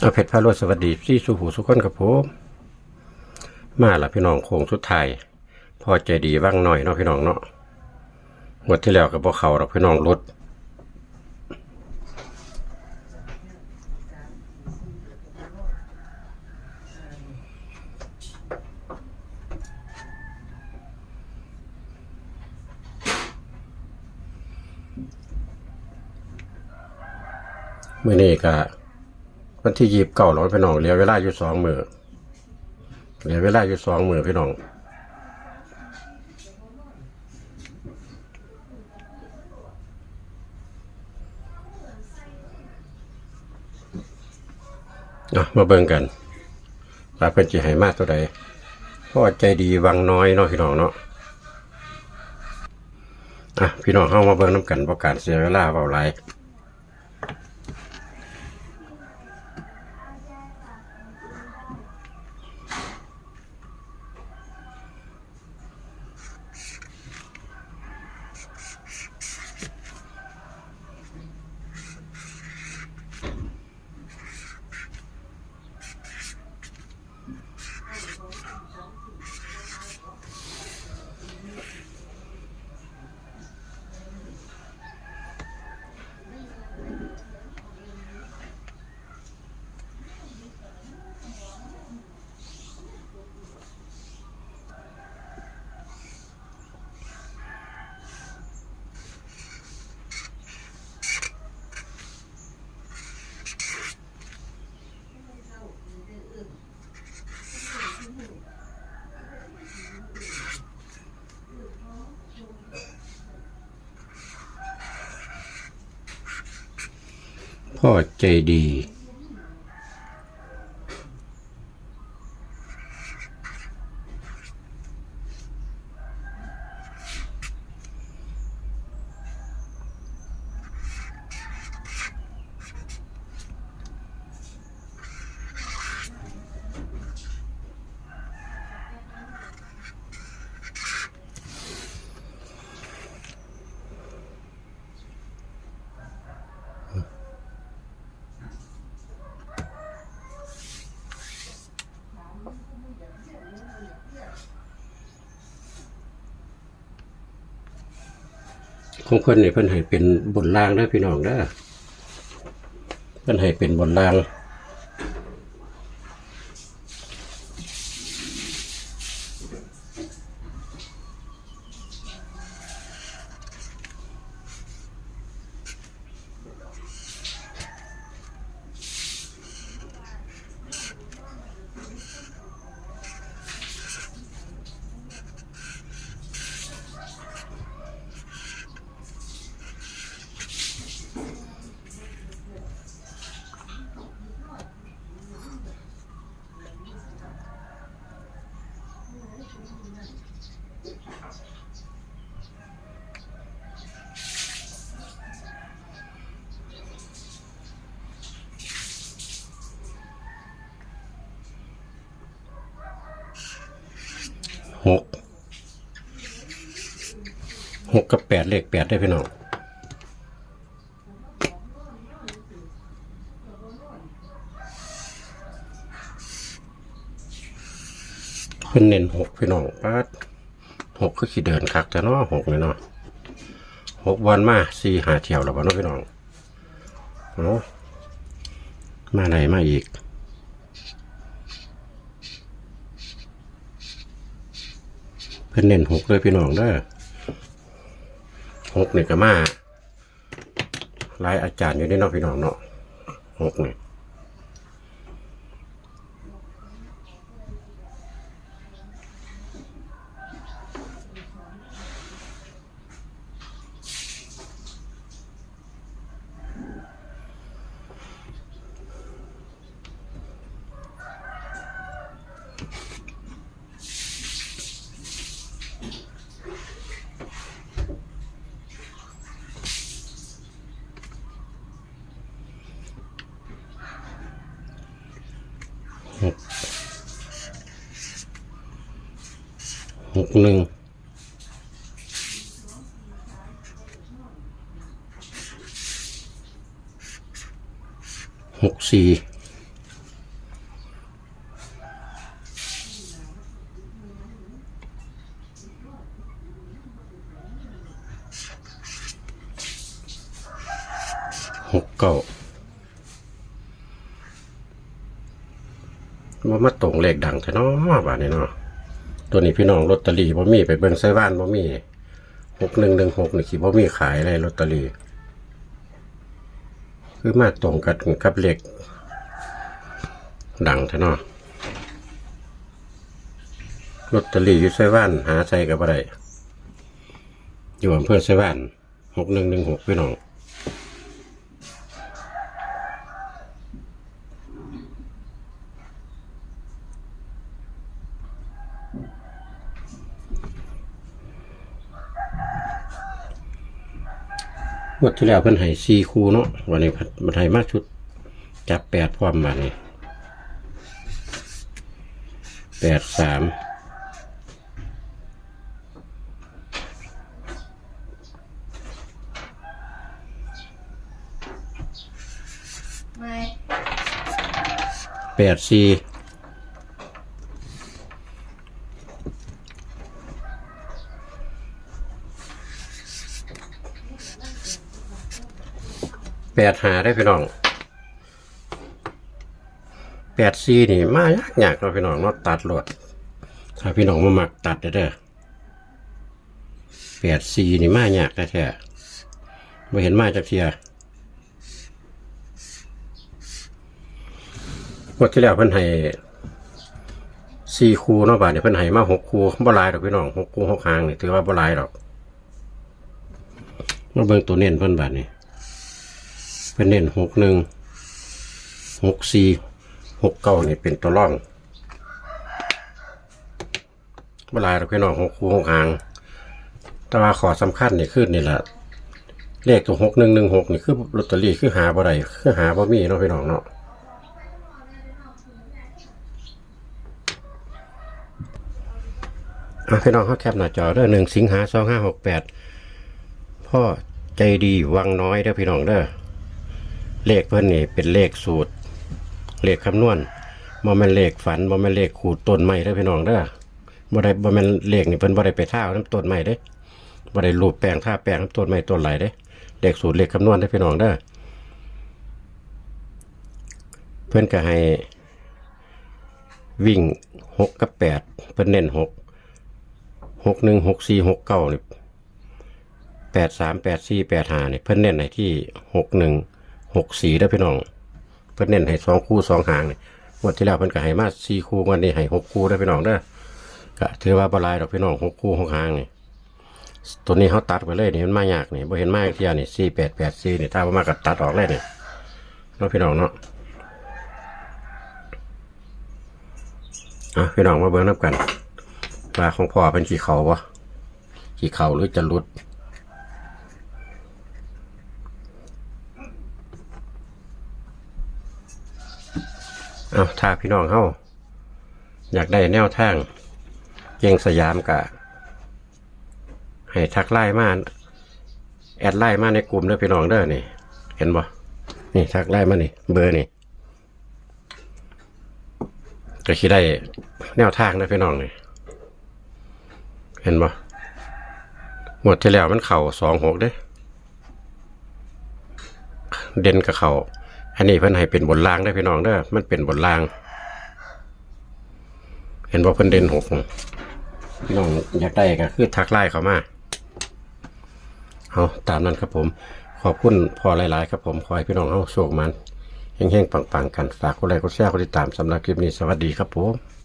เอาเพชรพารวดสวัสดีที่สุหูสุขคนกับผมมาละพี่น้องโค้งสุดท้ายพอใจดีว่างหน่อยเนาะพี่น้องเนาะงวดที่แล้วกับพวกเขาเราพี่น้องรถเมื่อนี้ก็ วันที่ยีบเก่าเราพี่น้องเหลือเวลาอยู่สองมือเหลือเวลาอยู่สองมือพี่น้องมาเบิ่งกันว่าเป็นจิให้มากตัวใดเพราะว่าใจดีวังน้อยเนาะพี่น้องเนาะอะพี่น้องเข้ามาเบิ่งน้ำกันประกาศเสียเวลาเบาไร พ่อใจดี ของเพิ่นนี่เพิ่นให้เป็นบนล่างเด้อพี่น้องเด้อเพิ่นให้เป็นบนล่าง หกหกกับแปดเลขแปดได้พี่น้องเพิ่นเน้นหกพี่น้องป้าดหกคือขี่เดินคักแต่เนาะหกเลยเนาะหกวันมาสี่หาเที่ยวแล้วบ่เนาะพี่น้องเอามาไหนมาอีก พิ่นเน้นหกเลยพี่น้องเด้อหกเนี่ก็มาหลายอาจารย์อยู่ในนอกพี่น้องเนาะหกนี่ หกหนึ่งหกสี่ ว่ามาตรงเลขดังแท้เนาะบาดนี้เนาะตัวนี้พี่น้องลอตเตอรี่บ่มีไปเบิ่งไส้บ้านบ่มีหกหนึ่งหนึ่งหกนี่คิดบ่มีขายเลยลอตเตอรี่ คือมาตรงกันกับเลขดังแท้เนาะลอตเตอรี่อยู่ไส้บ้านหาใส่กับอะไรอยู่อำเภอไส้บ้านหกหนึ่งหนึ่งหกพี่น้อง งวดที่แล้วเพิ่นให้สี่คู่เนาะวันนี้เพิ่นมันให้มาชุด จับแปดพร้อมมานี่แปดสามไม่แปดสี่ แปดหาได้พี่น้องแปดสี่นี่มายากยากเราพี่น้องเนาะตัดรถถ้าพี่น้องมาหมักตัดเด้อเด้อแปดสี่นี่มายากแท้ๆไม่เห็นมาจากเทียงวดที่แล้วเพิ่นให้สี่คูเนาะบาทเนี่ยเพิ่นให้มาหกคูบ่ลายดอกพี่น้องหกคูหกหางนี่ถือว่าบ่ลายดอกมาเบิ่งตัวเน้นเพิ่นบาทนี่ เพิ่นเน้นหกหนึ่งหกสี่หกเก้านี่เป็นตัวร่องบ่หลายดอกพี่น้องหกคูหกหาง แต่ว่าขอสำคัญนี่คือนี่แหละเลขตัวหกหนึ่งหนึ่งหกนี่คือลอตเตอรี่คือหาบ่ได้คือหาบ่มีเนาะพี่น้องเนาะอะพี่น้องเขาแคปหน้าจอเด้อหนึ่งสิงหาสองห้าหกแปดพ่อใจดีวังน้อยเด้อพี่น้องเด้อ เลขเพิ่นนี่เป็นเลขสูตร เลขคำนวณบ่แม่นเลขฝันบ่แม่นเลขขูดต้นไม้เด้อพี่น้องเด้อบ่ได้บ่แม่นเลขนี่เพิ่นบ่ได้ไปท่าน้ำต้นไม้เด้บ่ได้รูปแปลงท่าแปลงน้ำต้นไม้ต้นไหลเด้เลขสูตรเลขคำนวณเด้อพี่น้องเด้อเพิ่นก็ให้วิ่งหกกับแปดเพิ่นเน้นหกหกหนึ่งหกสี่หกเก้านี่แปดสามแปดสี่แปดห้านี่เพิ่นเน้นให้ที่หกหนึ่ง หกสี่ได้พี่น้อง เพิ่นเน้นให้สองคู่สองหางนี่งวดที่แล้วเพิ่นก็ให้มาสี่คู่งวันนี้ให้หกคู่ได้พี่น้องเด้อก็ถือว่าบลายดอกพี่น้องหกคู่หกหางนี่ตัวนี้เขาตัดไปเลยนี่มันมายากนี่บ่เห็นมากเที่ยนี่สี่แปดแปดสี่นี่ถ้าบ่มาก็ตัดออกเลยนี่เนาะพี่น้องเนาะอะพี่น้องมาเบิ่งนับกันปลาของพ่อเป็นขี่เขาวะขี่เขาหรือจะรุด เอาถ้าพี่น้องเข้าอยากได้แนวทางเก่งสยามกะให้ทักไล่มาแอดไล่มาในกลุ่มเด้อพี่น้องเด้อนี่ เห็นบ่นี่ทักไล่มานี่ เบอร์นี่ก็คิดได้แนวทางเด้อพี่น้องนี่เห็นปะหมดที่แล้วมันเข่าสองหกเด้ เด่นกับเข่า อันนี้เพิ่นให้เป็นบนล่างได้พี่น้องเด้อมันเป็นบนล่าง เห็นว่าเพิ่นเด่นหกพี่น้องอยากได้ก็คือทักไล่เขามาเอาตามนั้นครับผม ขอบคุณพอหลาย ๆ ครับผมขอให้พี่น้องเอาโชคมันแห้งๆปังๆกันฝากกดไลค์กดแชร์กดติดตามสำหรับคลิปนี้สวัสดีครับผม